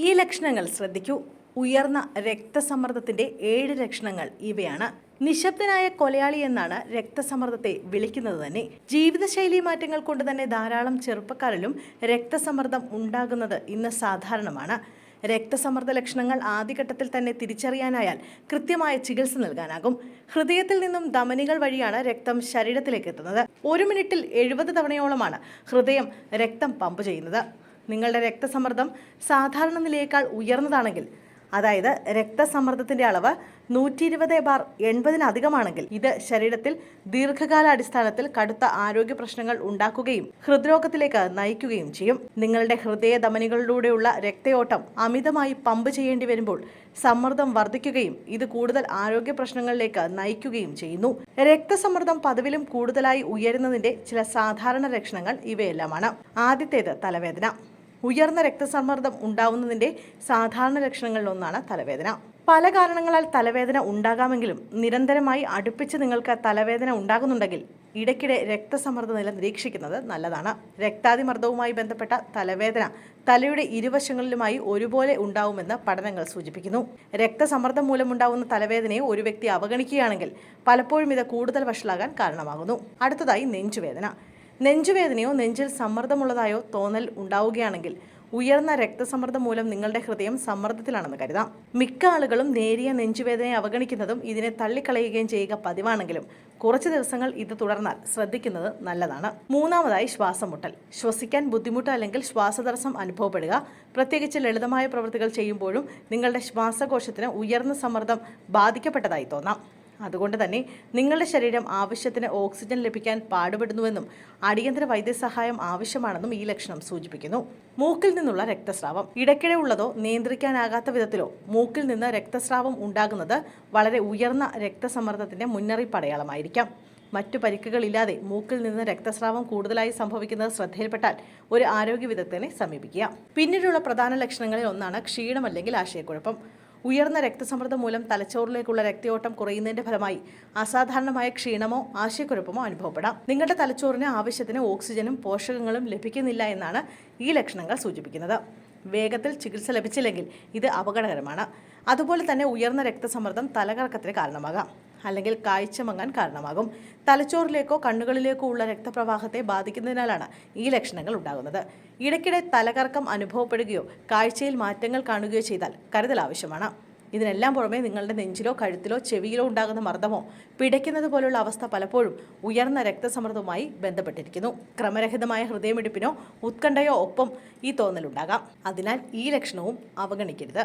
ഈ ലക്ഷണങ്ങൾ ശ്രദ്ധിക്കൂ. ഉയർന്ന രക്തസമ്മർദ്ദത്തിന്റെ ഏഴ് ലക്ഷണങ്ങൾ ഇവയാണ്. നിശബ്ദനായ കൊലയാളി എന്നാണ് രക്തസമ്മർദ്ദത്തെ വിളിക്കുന്നത് തന്നെ. ജീവിതശൈലി മാറ്റങ്ങൾ കൊണ്ട് തന്നെ ധാരാളം ചെറുപ്പക്കാരിലും രക്തസമ്മർദ്ദം ഉണ്ടാകുന്നത് ഇന്ന് സാധാരണമാണ്. രക്തസമ്മർദ്ദ ലക്ഷണങ്ങൾ ആദ്യഘട്ടത്തിൽ തന്നെ തിരിച്ചറിയാനായാൽ കൃത്യമായ ചികിത്സ നൽകാനാകും. ഹൃദയത്തിൽ നിന്നും ധമനികൾ വഴിയാണ് രക്തം ശരീരത്തിലേക്ക് എത്തുന്നത്. ഒരു മിനിറ്റിൽ എഴുപത് തവണയോളമാണ് ഹൃദയം രക്തം പമ്പ് ചെയ്യുന്നത്. നിങ്ങളുടെ രക്തസമ്മർദ്ദം സാധാരണ നിലയേക്കാൾ ഉയർന്നതാണെങ്കിൽ അതായത് രക്തസമ്മർദ്ദത്തിന്റെ അളവ് നൂറ്റി ഇരുപത് ബാർ എൺപതിനധികമാണെങ്കിൽ ഇത് ശരീരത്തിൽ ദീർഘകാലാടിസ്ഥാനത്തിൽ കടുത്ത ആരോഗ്യ പ്രശ്നങ്ങൾ ഉണ്ടാക്കുകയും ഹൃദ്രോഗത്തിലേക്ക് നയിക്കുകയും ചെയ്യും. നിങ്ങളുടെ ഹൃദയ ധമനികളിലൂടെയുള്ള രക്തയോട്ടം അമിതമായി പമ്പ് ചെയ്യേണ്ടി വരുമ്പോൾ സമ്മർദ്ദം വർദ്ധിക്കുകയും ഇത് കൂടുതൽ ആരോഗ്യ പ്രശ്നങ്ങളിലേക്ക് നയിക്കുകയും ചെയ്യുന്നു. രക്തസമ്മർദ്ദം പതിവിലും കൂടുതലായി ഉയരുന്നതിന്റെ ചില സാധാരണ ലക്ഷണങ്ങൾ ഇവയെല്ലാമാണ്. ആദ്യത്തേത് തലവേദന. ഉയർന്ന രക്തസമ്മർദ്ദം ഉണ്ടാവുന്നതിന്റെ സാധാരണ ലക്ഷണങ്ങളിൽ ഒന്നാണ് തലവേദന. പല കാരണങ്ങളാൽ തലവേദന ഉണ്ടാകാമെങ്കിലും നിരന്തരമായി അടുപ്പിച്ച് നിങ്ങൾക്ക് തലവേദന ഉണ്ടാകുന്നുണ്ടെങ്കിൽ ഇടയ്ക്കിടെ രക്തസമ്മർദ്ദ നില നിരീക്ഷിക്കുന്നത് നല്ലതാണ്. രക്താതിമർദ്ദവുമായി ബന്ധപ്പെട്ട തലവേദന തലയുടെ ഇരുവശങ്ങളിലുമായി ഒരുപോലെ ഉണ്ടാവുമെന്ന് പഠനങ്ങൾ സൂചിപ്പിക്കുന്നു. രക്തസമ്മർദ്ദം മൂലമുണ്ടാവുന്ന തലവേദനയെ ഒരു വ്യക്തി അവഗണിക്കുകയാണെങ്കിൽ പലപ്പോഴും ഇത് കൂടുതൽ വഷളാകാൻ കാരണമാകുന്നു. അടുത്തതായി നെഞ്ചുവേദന. നെഞ്ചുവേദനയോ നെഞ്ചിൽ സമ്മർദ്ദമുള്ളതായോ തോന്നൽ ഉണ്ടാവുകയാണെങ്കിൽ ഉയർന്ന രക്തസമ്മർദ്ദം മൂലം നിങ്ങളുടെ ഹൃദയം സമ്മർദ്ദത്തിലാണെന്ന് കരുതാം. മിക്ക ആളുകളും നേരിയ നെഞ്ചുവേദനയെ അവഗണിക്കുന്നതും ഇതിനെ തള്ളിക്കളയുകയും ചെയ്യുക പതിവാണെങ്കിലും കുറച്ച് ദിവസങ്ങൾ ഇത് തുടർന്നാൽ ശ്രദ്ധിക്കുന്നത് നല്ലതാണ്. മൂന്നാമതായി ശ്വാസം മുട്ടൽ ശ്വസിക്കാൻ ബുദ്ധിമുട്ട് അല്ലെങ്കിൽ ശ്വാസതടസ്സം അനുഭവപ്പെടുക. പ്രത്യേകിച്ച് ലളിതമായ പ്രവൃത്തികൾ ചെയ്യുമ്പോഴും നിങ്ങളുടെ ശ്വാസകോശത്തിന് ഉയർന്ന സമ്മർദ്ദം ബാധിക്കപ്പെട്ടതായി തോന്നാം. അതുകൊണ്ട് തന്നെ നിങ്ങളുടെ ശരീരം ആവശ്യത്തിന് ഓക്സിജൻ ലഭിക്കാൻ പാടുപെടുന്നുവെന്നും അടിയന്തര വൈദ്യസഹായം ആവശ്യമാണെന്നും ഈ ലക്ഷണം സൂചിപ്പിക്കുന്നു. മൂക്കിൽ നിന്നുള്ള രക്തസ്രാവം. ഇടയ്ക്കിടെ ഉള്ളതോ നിയന്ത്രിക്കാനാകാത്ത വിധത്തിലോ മൂക്കിൽ നിന്ന് രക്തസ്രാവം ഉണ്ടാകുന്നത് വളരെ ഉയർന്ന രക്തസമ്മർദ്ദത്തിന്റെ മുന്നറിയിപ്പ് അടയാളമായിരിക്കാം മറ്റു പരിക്കുകളില്ലാതെ മൂക്കിൽ നിന്ന് രക്തസ്രാവം കൂടുതലായി സംഭവിക്കുന്നത് ശ്രദ്ധയിൽപ്പെട്ടാൽ ഒരു ആരോഗ്യ വിദഗ്ധനെ സമീപിക്കുക. പിന്നീടുള്ള പ്രധാന ലക്ഷണങ്ങളിൽ ഒന്നാണ് ക്ഷീണം അല്ലെങ്കിൽ ആശയക്കുഴപ്പം. ഉയർന്ന രക്തസമ്മർദ്ദം മൂലം തലച്ചോറിലേക്കുള്ള രക്തയോട്ടം കുറയുന്നതിന്റെ ഫലമായി അസാധാരണമായ ക്ഷീണമോ ആശയക്കുഴപ്പമോ അനുഭവപ്പെടാം. നിങ്ങളുടെ തലച്ചോറിന് ആവശ്യത്തിന് ഓക്സിജനും പോഷകങ്ങളും ലഭിക്കുന്നില്ല എന്നാണ് ഈ ലക്ഷണങ്ങൾ സൂചിപ്പിക്കുന്നത്. വേഗത്തിൽ ചികിത്സ ലഭിച്ചില്ലെങ്കിൽ ഇത് അപകടകരമാണ്. അതുപോലെ തന്നെ ഉയർന്ന രക്തസമ്മർദ്ദം തലകറക്കത്തിന് കാരണമാകാം. അല്ലെങ്കിൽ കാഴ്ച മങ്ങാൻ കാരണമാകും. തലച്ചോറിലേക്കോ കണ്ണുകളിലേക്കോ ഉള്ള രക്തപ്രവാഹത്തെ ബാധിക്കുന്നതിനാലാണ് ഈ ലക്ഷണങ്ങൾ ഉണ്ടാകുന്നത്. ഇടയ്ക്കിടെ തലകറക്കം അനുഭവപ്പെടുകയോ കാഴ്ചയിൽ മാറ്റങ്ങൾ കാണുകയോ ചെയ്താൽ കരുതൽ ആവശ്യമാണ്. ഇതിനെല്ലാം പുറമെ നിങ്ങളുടെ നെഞ്ചിലോ കഴുത്തിലോ ചെവിയിലോ ഉണ്ടാകുന്ന മർദ്ദമോ പിടയ്ക്കുന്നത് പോലുള്ള അവസ്ഥ പലപ്പോഴും ഉയർന്ന രക്തസമ്മർദ്ദവുമായി ബന്ധപ്പെട്ടിരിക്കുന്നു. ക്രമരഹിതമായ ഹൃദയമിടിപ്പിനോ ഉത്കണ്ഠയോ ഒപ്പം ഈ തോന്നലുണ്ടാകാം അതിനാൽ ഈ ലക്ഷണവും അവഗണിക്കരുത്.